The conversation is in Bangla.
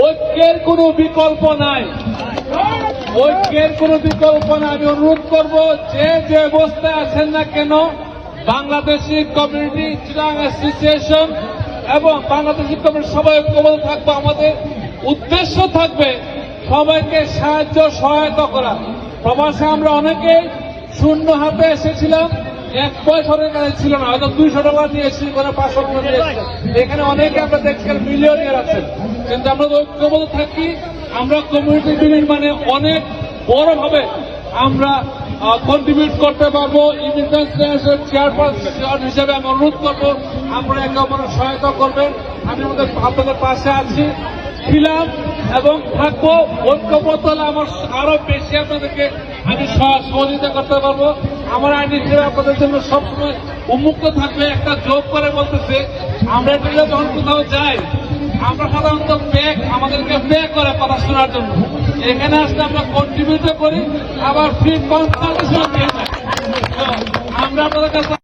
ঐক্যের কোনো বিকল্প নাই। ঐক্যের কোনো বিকল্প নাই। আমি অনুরোধ করব, যে যে অবস্থায় আছেন না কেন, বাংলাদেশি কমিউনিটি চিরাং অ্যাসোসিয়েশন এবং বাংলাদেশি কমিউনিটি সবাই ঐক্যবদ্ধ থাকব। আমাদের উদ্দেশ্য থাকবে সবাইকে সাহায্য, সহায়তা করা। প্রবাসে আমরা অনেকে শূন্য হাতে এসেছিলাম। এক পয়সা ওদের কাছে ছিল না, হয়তো দুইশো টাকা নিয়ে এসেছি কোনো পাঁচশো টাকা এসেছি। এখানে অনেকে আমরা দেখছি মিলিয়নিয়ার আছেন। কিন্তু আমরা ঐক্যবদ্ধ থাকি, আমরা কমিউনিটি মানে অনেক বড়ভাবে আমরা কন্ট্রিবিউট করতে পারব ইমিগ্রেন্স চেয়ারপারসন হিসেবে আমি অনুরোধ করব আমরা একে অপরের সহায়তা করবেন। আমি আমাদের আপনাদের পাশে আছি, ছিলাম এবং থাকব। ঐক্যবদ্ধ আমার আরও বেশি আপনাদেরকে আমি সহযোগিতা করতে পারব। আমার আইনি সেবা আপনাদের জন্য সবসময় উন্মুক্ত থাকবে। একটা যোগ করে বলতেছে, আমরা এটা যখন কোথাও যাই। আমরা সাধারণত ব্যাগ আমাদেরকে ব্যাগ করে কথা শোনার জন্য। এখানে আসলে আমরা কন্ট্রিবিউট করি, আবার ফ্রি কনসালটেশন আমরা আপনাদের কাছে